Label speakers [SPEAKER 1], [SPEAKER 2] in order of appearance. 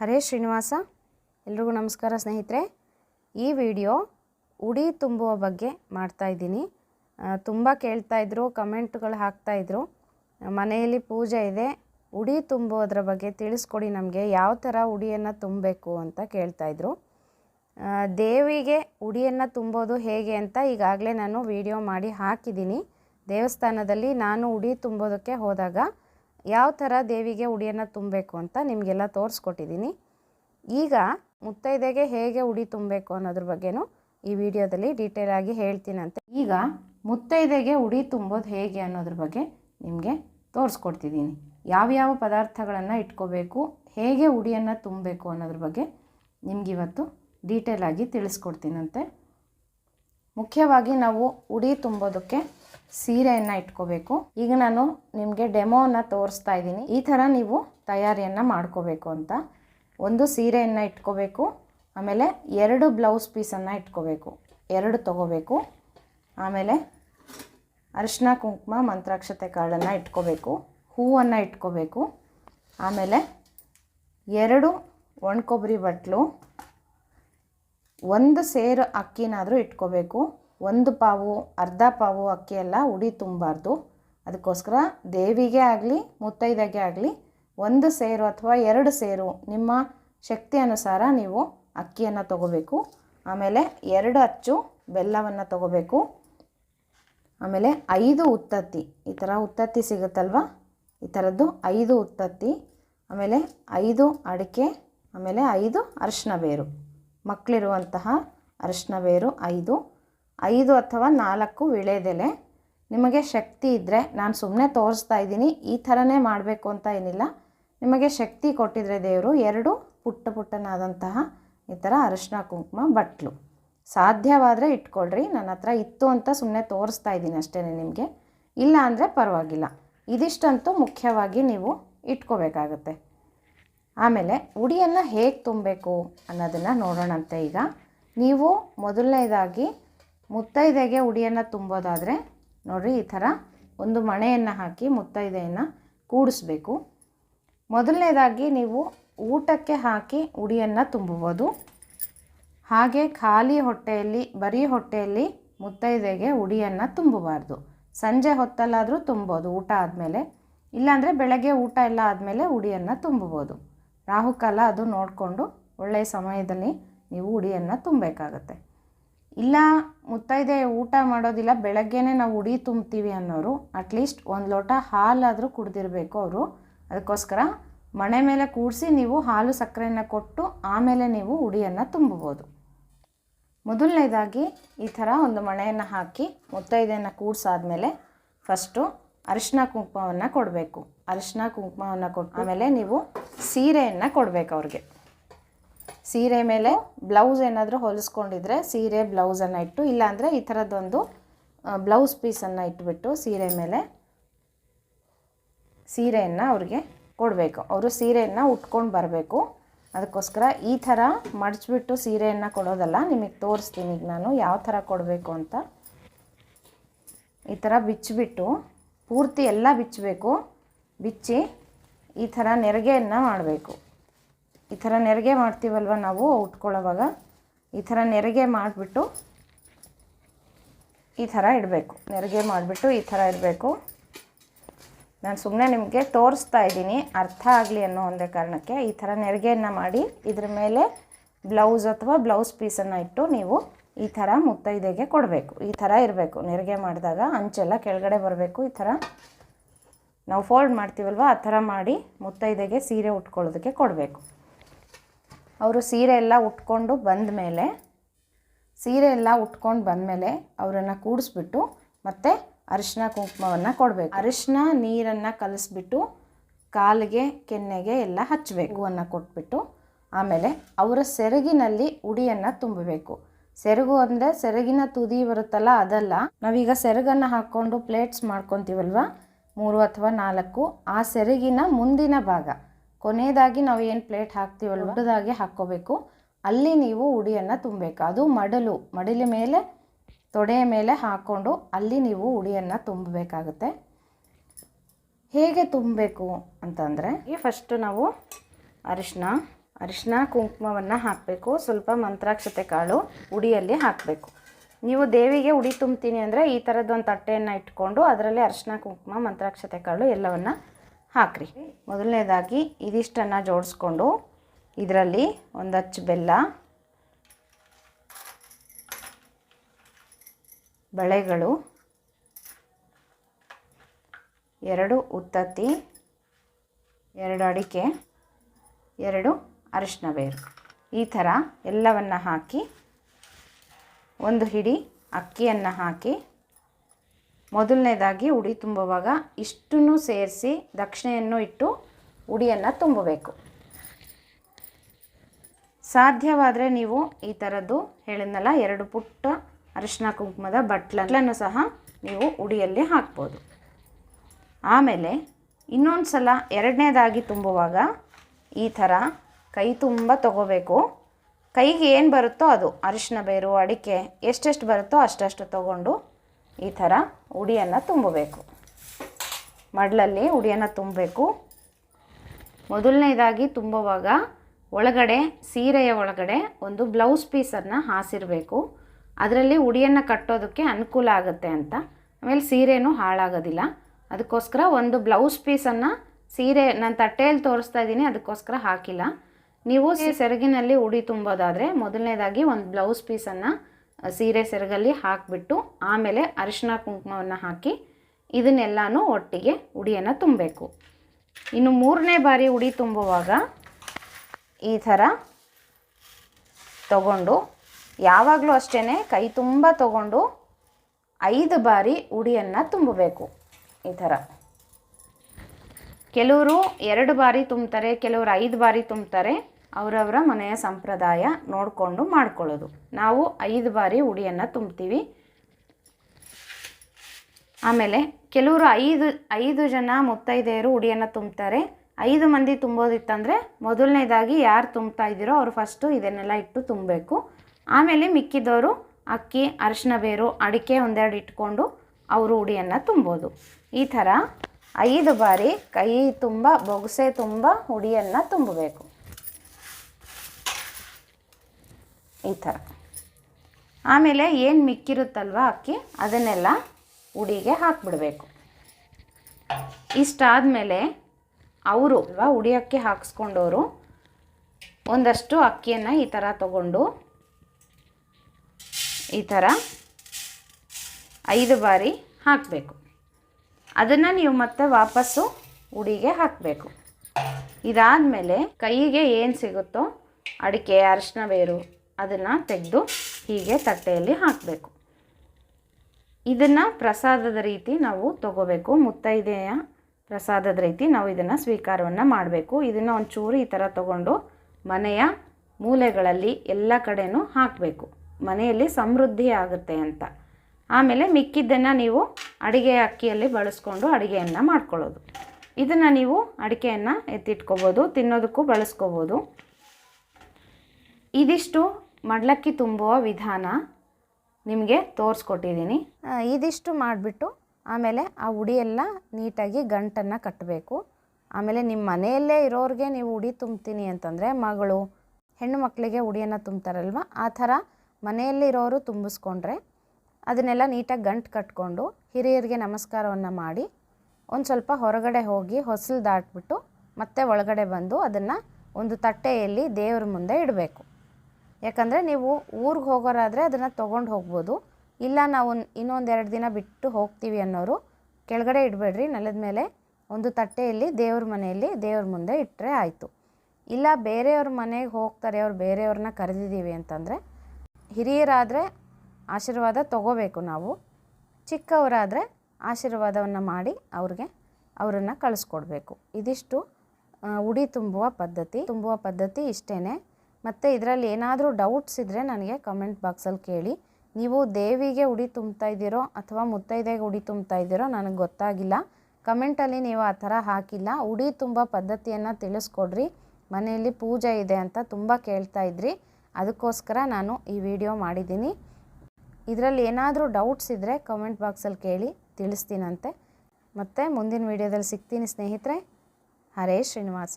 [SPEAKER 1] ಹರೇ ಶ್ರೀನಿವಾಸ. ಎಲ್ರಿಗೂ ನಮಸ್ಕಾರ ಸ್ನೇಹಿತರೆ. ಈ ವಿಡಿಯೋ ಉಡಿ ತುಂಬುವ ಬಗ್ಗೆ ಮಾಡ್ತಾಯಿದ್ದೀನಿ ತುಂಬ ಕೇಳ್ತಾಯಿದ್ರು ಕಮೆಂಟ್ಗಳು ಹಾಕ್ತಾಯಿದ್ರು ಮನೆಯಲ್ಲಿ ಪೂಜೆ ಇದೆ, ಉಡಿ ತುಂಬುವುದರ ಬಗ್ಗೆ ತಿಳಿಸ್ಕೊಡಿ ನಮಗೆ, ಯಾವ ಥರ ಉಡಿಯನ್ನು ತುಂಬಬೇಕು ಅಂತ ಕೇಳ್ತಾಯಿದ್ರು ದೇವಿಗೆ ಉಡಿಯನ್ನು ತುಂಬೋದು ಹೇಗೆ ಅಂತ ಈಗಾಗಲೇ ನಾನು ವಿಡಿಯೋ ಮಾಡಿ ಹಾಕಿದ್ದೀನಿ. ದೇವಸ್ಥಾನದಲ್ಲಿ ನಾನು ಉಡಿ ತುಂಬೋದಕ್ಕೆ ಹೋದಾಗ ಯಾವ ಥರ ದೇವಿಗೆ ಉಡಿಯನ್ನು ತುಂಬಬೇಕು ಅಂತ ನಿಮಗೆಲ್ಲ ತೋರಿಸ್ಕೊಟ್ಟಿದ್ದೀನಿ ಈಗ ಮುತ್ತೈದೆಗೆ ಹೇಗೆ ಉಡಿ ತುಂಬಬೇಕು ಅನ್ನೋದ್ರ ಬಗ್ಗೆನೂ ಈ ವಿಡಿಯೋದಲ್ಲಿ ಡೀಟೇಲ್ ಆಗಿ ಹೇಳ್ತೀನಂತೆ. ಈಗ ಮುತ್ತೈದೆಗೆ ಉಡಿ ತುಂಬೋದು ಹೇಗೆ ಅನ್ನೋದ್ರ ಬಗ್ಗೆ ನಿಮಗೆ ತೋರಿಸ್ಕೊಡ್ತಿದ್ದೀನಿ ಯಾವ್ಯಾವ ಪದಾರ್ಥಗಳನ್ನು ಇಟ್ಕೋಬೇಕು, ಹೇಗೆ ಉಡಿಯನ್ನು ತುಂಬಬೇಕು ಅನ್ನೋದ್ರ ಬಗ್ಗೆ ನಿಮ್ಗೆ ಡೀಟೇಲ್ ಆಗಿ ತಿಳಿಸ್ಕೊಡ್ತೀನಂತೆ. ಮುಖ್ಯವಾಗಿ ನಾವು ಉಡಿ ತುಂಬೋದಕ್ಕೆ ಸೀರೆಯನ್ನು ಇಟ್ಕೋಬೇಕು. ಈಗ ನಾನು ನಿಮಗೆ ಡೆಮೋವನ್ನು ತೋರಿಸ್ತಾ ಇದ್ದೀನಿ. ಈ ಥರ ನೀವು ತಯಾರಿಯನ್ನು ಮಾಡ್ಕೋಬೇಕು ಅಂತ. ಒಂದು ಸೀರೆಯನ್ನು ಇಟ್ಕೋಬೇಕು. ಆಮೇಲೆ ಎರಡು ಬ್ಲೌಸ್ ಪೀಸನ್ನು ಇಟ್ಕೋಬೇಕು. ಎರಡು ತಗೋಬೇಕು. ಆಮೇಲೆ ಅರಿಶಿನ ಕುಂಕುಮ, ಮಂತ್ರಾಕ್ಷತೆ ಕಾಳನ್ನು ಇಟ್ಕೋಬೇಕು. ಹೂವನ್ನು ಇಟ್ಕೋಬೇಕು. ಆಮೇಲೆ ಎರಡು ಒಣಕೊಬ್ಬರಿ ಬಟ್ಲು. ಒಂದು ಸೇರು ಅಕ್ಕಿನಾದರೂ ಇಟ್ಕೋಬೇಕು. ಒಂದು ಪಾವು, ಅರ್ಧ ಪಾವು ಅಕ್ಕಿ ಎಲ್ಲ ಉಡಿ ತುಂಬಬಾರ್ದು ಅದಕ್ಕೋಸ್ಕರ ದೇವಿಗೆ ಆಗಲಿ, ಮುತ್ತೈದೆಗೆ ಆಗಲಿ ಒಂದು ಸೇರು ಅಥವಾ ಎರಡು ಸೇರು ನಿಮ್ಮ ಶಕ್ತಿ ಅನುಸಾರ ನೀವು ಅಕ್ಕಿಯನ್ನು ತಗೋಬೇಕು. ಆಮೇಲೆ ಎರಡು ಅಚ್ಚು ಬೆಲ್ಲವನ್ನು ತಗೋಬೇಕು. ಆಮೇಲೆ ಐದು ಉತ್ತತ್ತಿ. ಈ ಥರ ಉತ್ತತ್ತಿ ಸಿಗುತ್ತಲ್ವ? ಈ ಥರದ್ದು ಐದು ಉತ್ತತ್ತಿ. ಆಮೇಲೆ ಐದು ಅಡಿಕೆ, ಆಮೇಲೆ ಐದು ಅರಿಶಿನ ಬೇರು. ಮಕ್ಕಳಿರುವಂತಹ ಅರಿಶಿನ ಬೇರು ಐದು. ಐದು ಅಥವಾ ನಾಲ್ಕು ವಿಳೆದೆಲೆ. ನಿಮಗೆ ಶಕ್ತಿ ಇದ್ದರೆ ನಾನು ಸುಮ್ಮನೆ ತೋರಿಸ್ತಾ ಇದ್ದೀನಿ, ಈ ಥರನೇ ಮಾಡಬೇಕು ಅಂತ ಏನಿಲ್ಲ. ನಿಮಗೆ ಶಕ್ತಿ ಕೊಟ್ಟಿದ್ರೆ ದೇವರು ಎರಡು ಪುಟ್ಟ ಪುಟ್ಟನಾದಂತಹ ಈ ಥರ ಅರಶಿನ, ಕುಂಕುಮ, ಬಟ್ಲು. ಸಾಧ್ಯವಾದರೆ ಇಟ್ಕೊಳ್ರಿ, ನನ್ನ ಹತ್ರ ಇತ್ತು ಅಂತ ಸುಮ್ಮನೆ ತೋರಿಸ್ತಾ ಇದ್ದೀನಿ ಅಷ್ಟೇ ನಿಮಗೆ. ಇಲ್ಲ ಅಂದರೆ ಪರವಾಗಿಲ್ಲ. ಇದಿಷ್ಟಂತೂ ಮುಖ್ಯವಾಗಿ ನೀವು ಇಟ್ಕೋಬೇಕಾಗತ್ತೆ. ಆಮೇಲೆ ಉಡಿಯನ್ನು ಹೇಗೆ ತುಂಬಬೇಕು ಅನ್ನೋದನ್ನು ನೋಡೋಣಂತೆ ಈಗ. ನೀವು ಮೊದಲನೇದಾಗಿ ಮುತ್ತೈದೆಗೆ ಉಡಿಯನ್ನು ತುಂಬೋದಾದರೆ ನೋಡಿರಿ ಈ ಥರ ಒಂದು ಮಣೆಯನ್ನು ಹಾಕಿ ಮುತ್ತೈದೆಯನ್ನು ಕೂಡಿಸ್ಬೇಕು. ಮೊದಲನೇದಾಗಿ ನೀವು ಊಟಕ್ಕೆ ಹಾಕಿ ಉಡಿಯನ್ನು ತುಂಬಬೋದು. ಹಾಗೆ ಖಾಲಿ ಹೊಟ್ಟೆಯಲ್ಲಿ, ಬರೀ ಹೊಟ್ಟೆಯಲ್ಲಿ ಮುತ್ತೈದೆಗೆ ಉಡಿಯನ್ನು ತುಂಬಬಾರ್ದು. ಸಂಜೆ ಹೊತ್ತಲ್ಲಾದರೂ ತುಂಬೋದು ಊಟ ಆದಮೇಲೆ. ಇಲ್ಲಾಂದರೆ ಬೆಳಗ್ಗೆ ಊಟ ಎಲ್ಲ ಆದಮೇಲೆ ಉಡಿಯನ್ನು ತುಂಬಬೋದು. ರಾಹುಕಾಲ ಅದು ನೋಡಿಕೊಂಡು ಒಳ್ಳೆಯ ಸಮಯದಲ್ಲಿ ನೀವು ಉಡಿಯನ್ನು ತುಂಬಬೇಕಾಗತ್ತೆ. ಇಲ್ಲ, ಮುತ್ತೈದೆ ಊಟ ಮಾಡೋದಿಲ್ಲ, ಬೆಳಗ್ಗೆನೇ ನಾವು ಉಡಿ ತುಂಬ್ತೀವಿ ಅನ್ನೋರು ಅಟ್ಲೀಸ್ಟ್ ಒಂದು ಲೋಟ ಹಾಲಾದರೂ ಕುಡ್ದಿರಬೇಕು ಅವರು. ಅದಕ್ಕೋಸ್ಕರ ಮಣೆ ಮೇಲೆ ಕೂಡಿಸಿ ನೀವು ಹಾಲು ಸಕ್ಕರೆಯನ್ನು ಕೊಟ್ಟು ಆಮೇಲೆ ನೀವು ಉಡಿಯನ್ನು ತುಂಬಬೋದು. ಮೊದಲನೇದಾಗಿ ಈ ಥರ ಒಂದು ಮಣೆಯನ್ನು ಹಾಕಿ ಮುತ್ತೈದೆಯನ್ನು ಕೂಡಿಸಾದ್ಮೇಲೆ ಫಸ್ಟು ಅರಿಶಿನ ಕುಂಕುಮವನ್ನು ಕೊಡಬೇಕು. ಅರಿಶಿನ ಕುಂಕುಮವನ್ನು ಕೊಟ್ಟು ಆಮೇಲೆ ನೀವು ಸೀರೆಯನ್ನು ಕೊಡಬೇಕು ಅವ್ರಿಗೆ. ಸೀರೆ ಮೇಲೆ ಬ್ಲೌಸ್ ಏನಾದರೂ ಹೊಲಿಸ್ಕೊಂಡಿದ್ರೆ ಸೀರೆ ಬ್ಲೌಸನ್ನು ಇಟ್ಟು, ಇಲ್ಲಾಂದರೆ ಈ ಥರದ್ದೊಂದು ಬ್ಲೌಸ್ ಪೀಸನ್ನು ಇಟ್ಬಿಟ್ಟು ಸೀರೆ ಮೇಲೆ ಸೀರೆಯನ್ನು ಅವ್ರಿಗೆ ಕೊಡಬೇಕು. ಅವರು ಸೀರೆಯನ್ನು ಉಟ್ಕೊಂಡು ಬರಬೇಕು. ಅದಕ್ಕೋಸ್ಕರ ಈ ಥರ ಮಡಚಿಬಿಟ್ಟು ಸೀರೆಯನ್ನು ಕೊಡೋದಲ್ಲ, ನಿಮಗೆ ತೋರಿಸ್ತೀನಿ ಈಗ ನಾನು ಯಾವ ಥರ ಕೊಡಬೇಕು ಅಂತ. ಈ ಥರ ಬಿಚ್ಚಿಬಿಟ್ಟು, ಪೂರ್ತಿ ಎಲ್ಲ ಬಿಚ್ಚಬೇಕು ಬಿಚ್ಚಿ ಈ ಥರ ನೆರಿಗೆಯನ್ನು ಮಾಡಬೇಕು. ಈ ಥರ ನೆರಿಗೆ ಮಾಡ್ತೀವಲ್ವ ನಾವು ಉಟ್ಕೊಳ್ಳೋವಾಗ? ಈ ಥರ ನೆರಿಗೆ ಮಾಡಿಬಿಟ್ಟು ಈ ಥರ ಇಡಬೇಕು. ನೆರಿಗೆ ಮಾಡಿಬಿಟ್ಟು ಈ ಥರ ಇಡಬೇಕು. ನಾನು ಸುಮ್ಮನೆ ನಿಮಗೆ ತೋರಿಸ್ತಾ ಇದ್ದೀನಿ. ಅರ್ಥ ಆಗಲಿ ಅನ್ನೋ ಒಂದೇ ಕಾರಣಕ್ಕೆ ಈ ಥರ ನೆರಿಗೆಯನ್ನು ಮಾಡಿ ಇದ್ರ ಮೇಲೆ ಬ್ಲೌಸ್ ಅಥವಾ ಬ್ಲೌಸ್ ಪೀಸನ್ನು ಇಟ್ಟು ನೀವು ಈ ಥರ ಮುತ್ತೈದೆಗೆ ಕೊಡಬೇಕು. ಈ ಥರ ಇರಬೇಕು. ನೆರಿಗೆ ಮಾಡಿದಾಗ ಅಂಚೆಲ್ಲ ಕೆಳಗಡೆ ಬರಬೇಕು. ಈ ಥರ ನಾವು ಫೋಲ್ಡ್ ಮಾಡ್ತೀವಲ್ವ? ಆ ಥರ ಮಾಡಿ ಮುತ್ತೈದೆಗೆ ಸೀರೆ ಉಟ್ಕೊಳ್ಳೋದಕ್ಕೆ ಕೊಡಬೇಕು. ಅವರು ಸೀರೆ ಎಲ್ಲ ಉಟ್ಕೊಂಡು ಬಂದ ಮೇಲೆ, ಸೀರೆ ಎಲ್ಲ ಉಟ್ಕೊಂಡು ಬಂದಮೇಲೆ ಅವರನ್ನು ಕೂಡಿಸ್ಬಿಟ್ಟು ಮತ್ತೆ ಅರಿಶಿನ ಕುಂಕುಮವನ್ನು ಕೊಡಬೇಕು. ಅರಿಶಿನ ನೀರನ್ನು ಕಲಿಸ್ಬಿಟ್ಟು ಕಾಲಿಗೆ, ಕೆನ್ನೆಗೆ ಎಲ್ಲ ಹಚ್ಚಬೇಕು ಹೂವನ್ನು ಕೊಟ್ಬಿಟ್ಟು ಆಮೇಲೆ ಅವರ ಸೆರಗಿನಲ್ಲಿ ಉಡಿಯನ್ನು ತುಂಬಬೇಕು. ಸೆರಗು ಅಂದರೆ ಸೆರಗಿನ ತುದಿ ಬರುತ್ತಲ್ಲ ಅದಲ್ಲ, ನಾವೀಗ ಸೆರಗನ್ನು ಹಾಕ್ಕೊಂಡು ಪ್ಲೇಟ್ಸ್ ಮಾಡ್ಕೊತೀವಲ್ವ? ಮೂರು ಅಥವಾ ನಾಲ್ಕು, ಆ ಸೆರಗಿನ ಮುಂದಿನ ಭಾಗ. ಕೊನೆಯದಾಗಿ ನಾವು ಏನು ಪ್ಲೇಟ್ ಹಾಕ್ತೀವಲ್ಲ ದೊಡ್ಡದಾಗಿ ಹಾಕ್ಕೋಬೇಕು. ಅಲ್ಲಿ ನೀವು ಉಡಿಯನ್ನು ತುಂಬಬೇಕು. ಅದು ಮಡಲು, ಮಡಿಲ ಮೇಲೆ, ತೊಡೆಯ ಮೇಲೆ ಹಾಕ್ಕೊಂಡು ಅಲ್ಲಿ ನೀವು ಉಡಿಯನ್ನು ತುಂಬಬೇಕಾಗುತ್ತೆ. ಹೇಗೆ ತುಂಬಬೇಕು ಅಂತಂದರೆ, ಈ ಫಸ್ಟು ನಾವು ಅರಿಶಿನ ಅರಿಶಿನ ಕುಂಕುಮವನ್ನು ಹಾಕಬೇಕು. ಸ್ವಲ್ಪ ಮಂತ್ರಾಕ್ಷತೆ ಕಾಳು ಉಡಿಯಲ್ಲಿ ಹಾಕಬೇಕು. ನೀವು ದೇವಿಗೆ ಉಡಿ ತುಂಬ್ತೀನಿ ಅಂದರೆ ಈ ಥರದ್ದೊಂದು ತಟ್ಟೆಯನ್ನು ಇಟ್ಕೊಂಡು ಅದರಲ್ಲಿ ಅರಿಶಿನ ಕುಂಕುಮ, ಮಂತ್ರಾಕ್ಷತೆ ಕಾಳು ಎಲ್ಲವನ್ನು ಹಾಕ್ರಿ. ಮೊದಲನೇದಾಗಿ ಇದಿಷ್ಟನ್ನು ಜೋಡಿಸ್ಕೊಂಡು ಇದರಲ್ಲಿ ಒಂದು ಹಚ್ಚು ಬೆಲ್ಲ, ಬಳೆಗಳು, ಎರಡು ಉತ್ತತ್ತಿ, ಎರಡು ಅಡಿಕೆ, ಎರಡು ಅರಿಶಿನ ಬೇರು ಈ ಥರ ಎಲ್ಲವನ್ನು ಹಾಕಿ ಒಂದು ಹಿಡಿ ಅಕ್ಕಿಯನ್ನು ಹಾಕಿ ಮೊದಲನೇದಾಗಿ ಉಡಿ ತುಂಬುವಾಗ ಇಷ್ಟನ್ನು ಸೇರಿಸಿ ದಕ್ಷಿಣೆಯನ್ನು ಇಟ್ಟು ಉಡಿಯನ್ನು ತುಂಬಬೇಕು. ಸಾಧ್ಯವಾದರೆ ನೀವು ಈ ಥರದ್ದು ಹೇಳಿದ್ನಲ್ಲ, ಎರಡು ಪುಟ್ಟ ಅರಿಶಿನ ಕುಂಕುಮದ ಬಟ್ಲನ್ನು ಸಹ ನೀವು ಉಡಿಯಲ್ಲಿ ಹಾಕ್ಬೋದು. ಆಮೇಲೆ ಇನ್ನೊಂದು ಸಲ ಎರಡನೇದಾಗಿ ತುಂಬುವಾಗ ಈ ಥರ ಕೈ ತುಂಬ ತಗೋಬೇಕು. ಕೈಗೆ ಏನು ಬರುತ್ತೋ ಅದು, ಅರಿಶಿನ ಬೇರು, ಅಡಿಕೆ, ಎಷ್ಟೆಷ್ಟು ಬರುತ್ತೋ ಅಷ್ಟಷ್ಟು ತಗೊಂಡು ಈ ಥರ ಉಡಿಯನ್ನು ತುಂಬಬೇಕು. ಮಡಲಲ್ಲಿ ಉಡಿಯನ್ನು ತುಂಬಬೇಕು. ಮೊದಲನೇದಾಗಿ ತುಂಬುವಾಗ ಒಳಗಡೆ, ಸೀರೆಯ ಒಳಗಡೆ ಒಂದು ಬ್ಲೌಸ್ ಪೀಸನ್ನು ಹಾಸಿರಬೇಕು. ಅದರಲ್ಲಿ ಉಡಿಯನ್ನು ಕಟ್ಟೋದಕ್ಕೆ ಅನುಕೂಲ ಆಗುತ್ತೆ ಅಂತ. ಆಮೇಲೆ ಸೀರೆನೂ ಹಾಳಾಗೋದಿಲ್ಲ. ಅದಕ್ಕೋಸ್ಕರ ಒಂದು ಬ್ಲೌಸ್ ಪೀಸನ್ನು ಸೀರೆ ನಾನು ತಟ್ಟೆಯಲ್ಲಿ ತೋರಿಸ್ತಾ ಇದ್ದೀನಿ, ಅದಕ್ಕೋಸ್ಕರ ಹಾಕಿಲ್ಲ. ನೀವು ಸೆರಗಿನಲ್ಲಿ ಉಡಿ ತುಂಬೋದಾದರೆ ಮೊದಲನೇದಾಗಿ ಒಂದು ಬ್ಲೌಸ್ ಪೀಸನ್ನು ಸೀರೆ ಸೆರಗಲ್ಲಿ ಹಾಕಿಬಿಟ್ಟು ಆಮೇಲೆ ಅರಿಶಿನ ಕುಂಕುಮವನ್ನು ಹಾಕಿ ಇದನ್ನೆಲ್ಲನೂ ಒಟ್ಟಿಗೆ ಉಡಿಯನ್ನು ತುಂಬಬೇಕು. ಇನ್ನು ಮೂರನೇ ಬಾರಿ ಉಡಿ ತುಂಬುವಾಗ ಈ ಥರ ತಗೊಂಡು ಯಾವಾಗಲೂ ಅಷ್ಟೇ ಕೈ ತುಂಬ ತಗೊಂಡು ಐದು ಬಾರಿ ಉಡಿಯನ್ನು ತುಂಬಬೇಕು ಈ ಥರ. ಕೆಲವರು ಎರಡು ಬಾರಿ ತುಂಬ್ತಾರೆ, ಕೆಲವರು ಐದು ಬಾರಿ ತುಂಬ್ತಾರೆ. ಅವರವರ ಮನೆಯ ಸಂಪ್ರದಾಯ ನೋಡಿಕೊಂಡು ಮಾಡ್ಕೊಳ್ಳೋದು. ನಾವು ಐದು ಬಾರಿ ಉಡಿಯನ್ನು ತುಂಬ್ತೀವಿ. ಆಮೇಲೆ ಕೆಲವರು ಐದು ಐದು ಜನ ಮುತ್ತೈದೆಯರು ಉಡಿಯನ್ನು ತುಂಬ್ತಾರೆ. ಐದು ಮಂದಿ ತುಂಬೋದಿತ್ತಂದರೆ ಮೊದಲನೇದಾಗಿ ಯಾರು ತುಂಬ್ತಾ ಇದ್ದೀರೋ ಅವರು ಫಸ್ಟು ಇದನ್ನೆಲ್ಲ ಇಟ್ಟು ತುಂಬಬೇಕು. ಆಮೇಲೆ ಮಿಕ್ಕಿದವರು ಅಕ್ಕಿ ಅರಿಶಿನ ಬೇರು, ಅಡಿಕೆ ಒಂದೆರಡು ಇಟ್ಕೊಂಡು ಅವರು ಉಡಿಯನ್ನು ತುಂಬೋದು. ಈ ಥರ ಐದು ಬಾರಿ ಕೈ ತುಂಬ, ಬೊಗಸೆ ತುಂಬ ಉಡಿಯನ್ನು ತುಂಬಬೇಕು. ಈ ಥರ. ಆಮೇಲೆ ಏನು ಮಿಕ್ಕಿರುತ್ತಲ್ವ ಅಕ್ಕಿ? ಅದನ್ನೆಲ್ಲ ಉಡಿಗೆ ಹಾಕ್ಬಿಡಬೇಕು. ಇಷ್ಟಾದಮೇಲೆ ಅವರು ಅಲ್ವಾ ಉಡಿ ಅಕ್ಕಿ ಹಾಕ್ಸ್ಕೊಂಡವರು ಒಂದಷ್ಟು ಅಕ್ಕಿಯನ್ನು ಈ ಥರ ತಗೊಂಡು ಈ ಥರ ಐದು ಬಾರಿ ಹಾಕಬೇಕು. ಅದನ್ನು ನೀವು ಮತ್ತೆ ವಾಪಸ್ಸು ಉಡಿಗೆ ಹಾಕಬೇಕು. ಇದಾದಮೇಲೆ ಕೈಗೆ ಏನು ಸಿಗುತ್ತೋ ಅಡಿಕೆ, ಅರಿಶಿನ ಬೇರು ಅದನ್ನು ತೆಗೆದು ಹೀಗೆ ತಟ್ಟೆಯಲ್ಲಿ ಹಾಕಬೇಕು. ಇದನ್ನು ಪ್ರಸಾದದ ರೀತಿ ನಾವು ತಗೋಬೇಕು. ಮುತ್ತೈದೆಯ ಪ್ರಸಾದದ ರೀತಿ ನಾವು ಇದನ್ನು ಸ್ವೀಕಾರವನ್ನು ಮಾಡಬೇಕು. ಇದನ್ನು ಒಂಚೂರು ಈ ಥರ ತಗೊಂಡು ಮನೆಯ ಮೂಲೆಗಳಲ್ಲಿ ಎಲ್ಲ ಕಡೆನೂ ಹಾಕಬೇಕು. ಮನೆಯಲ್ಲಿ ಸಮೃದ್ಧಿ ಆಗುತ್ತೆ ಅಂತ. ಆಮೇಲೆ ಮಿಕ್ಕಿದ್ದನ್ನು ನೀವು ಅಡಿಗೆ ಅಕ್ಕಿಯಲ್ಲಿ ಬಳಸ್ಕೊಂಡು ಅಡುಗೆಯನ್ನು ಮಾಡ್ಕೊಳ್ಳೋದು. ಇದನ್ನು ನೀವು ಅಡಿಕೆಯನ್ನು ಎತ್ತಿಟ್ಕೋಬೋದು, ತಿನ್ನೋದಕ್ಕೂ ಬಳಸ್ಕೋಬೋದು. ಇದಿಷ್ಟು ಮಡ್ಲಕ್ಕಿ ತುಂಬುವ ವಿಧಾನ ನಿಮಗೆ ತೋರಿಸ್ಕೊಟ್ಟಿದ್ದೀನಿ. ಇದಿಷ್ಟು ಮಾಡಿಬಿಟ್ಟು ಆಮೇಲೆ ಆ ಉಡಿಯೆಲ್ಲ ನೀಟಾಗಿ ಗಂಟನ್ನು ಕಟ್ಟಬೇಕು. ಆಮೇಲೆ ನಿಮ್ಮ ಮನೆಯಲ್ಲೇ ಇರೋರಿಗೆ ನೀವು ಉಡಿ ತುಂಬ್ತೀನಿ ಅಂತಂದರೆ ಮಗಳು ಹೆಣ್ಣು ಮಕ್ಕಳಿಗೆ ಉಡಿಯನ್ನು ತುಂಬ್ತಾರಲ್ವ, ಆ ಥರ ಮನೆಯಲ್ಲಿರೋರು ತುಂಬಿಸ್ಕೊಂಡ್ರೆ ಅದನ್ನೆಲ್ಲ ನೀಟಾಗಿ ಗಂಟು ಕಟ್ಕೊಂಡು ಹಿರಿಯರಿಗೆ ನಮಸ್ಕಾರವನ್ನು ಮಾಡಿ ಒಂದು ಸ್ವಲ್ಪ ಹೊರಗಡೆ ಹೋಗಿ ಹೊಸಲು ದಾಟ್ಬಿಟ್ಟು ಮತ್ತೆ ಒಳಗಡೆ ಬಂದು ಅದನ್ನು ಒಂದು ತಟ್ಟೆಯಲ್ಲಿ ದೇವ್ರ ಮುಂದೆ ಇಡಬೇಕು. ಯಾಕಂದರೆ ನೀವು ಊರಿಗೆ ಹೋಗೋರಾದರೆ ಅದನ್ನು ತೊಗೊಂಡು ಹೋಗ್ಬೋದು. ಇಲ್ಲ ನಾವು ಇನ್ನೊಂದು ಎರಡು ದಿನ ಬಿಟ್ಟು ಹೋಗ್ತೀವಿ ಅನ್ನೋರು ಕೆಳಗಡೆ ಇಡಬೇಡ್ರಿ. ನೆಲದ ಮೇಲೆ ಒಂದು ತಟ್ಟೆಯಲ್ಲಿ ದೇವ್ರ ಮನೆಯಲ್ಲಿ ದೇವ್ರ ಮುಂದೆ ಇಟ್ಟರೆ ಆಯಿತು. ಇಲ್ಲ ಬೇರೆಯವ್ರ ಮನೆಗೆ ಹೋಗ್ತಾರೆ, ಅವ್ರು ಬೇರೆಯವ್ರನ್ನ ಕರೆದಿದ್ದೀವಿ ಅಂತಂದರೆ ಹಿರಿಯರಾದರೆ ಆಶೀರ್ವಾದ ತಗೋಬೇಕು ನಾವು. ಚಿಕ್ಕವರಾದರೆ ಆಶೀರ್ವಾದವನ್ನು ಮಾಡಿ ಅವ್ರಿಗೆ ಅವರನ್ನು ಕಳಿಸ್ಕೊಡ್ಬೇಕು. ಇದಿಷ್ಟು ಉಡಿ ತುಂಬುವ ಪದ್ಧತಿ. ತುಂಬುವ ಪದ್ಧತಿ ಇಷ್ಟೇ ಮತ್ತು ಇದರಲ್ಲಿ ಏನಾದರೂ ಡೌಟ್ಸ್ ಇದ್ದರೆ ನನಗೆ ಕಮೆಂಟ್ ಬಾಕ್ಸಲ್ಲಿ ಕೇಳಿ. ನೀವು ದೇವಿಗೆ ಉಡಿ ತುಂಬ್ತಾ ಇದ್ದೀರೋ ಅಥವಾ ಮುತ್ತೈದೆಗೆ ಉಡಿ ತುಂಬ್ತಾ ಇದ್ದೀರೋ ನನಗೆ ಗೊತ್ತಾಗಿಲ್ಲ. ಕಮೆಂಟಲ್ಲಿ ನೀವು ಆ ಥರ ಹಾಕಿಲ್ಲ. ಉಡಿ ತುಂಬ ಪದ್ಧತಿಯನ್ನು ತಿಳಿಸ್ಕೊಡ್ರಿ. ಮನೆಯಲ್ಲಿ ಪೂಜೆ ಇದೆ ಅಂತ ತುಂಬ ಕೇಳ್ತಾ ಇದ್ರಿ. ಅದಕ್ಕೋಸ್ಕರ ನಾನು ಈ ವಿಡಿಯೋ ಮಾಡಿದ್ದೀನಿ. ಇದರಲ್ಲಿ ಏನಾದರೂ ಡೌಟ್ಸ್ ಇದ್ದರೆ ಕಮೆಂಟ್ ಬಾಕ್ಸಲ್ಲಿ ಕೇಳಿ ತಿಳಿಸ್ತೀನಂತೆ. ಮತ್ತು ಮುಂದಿನ ವಿಡಿಯೋದಲ್ಲಿ ಸಿಗ್ತೀನಿ ಸ್ನೇಹಿತರೆ. ಹರೇ ಶ್ರೀನಿವಾಸ.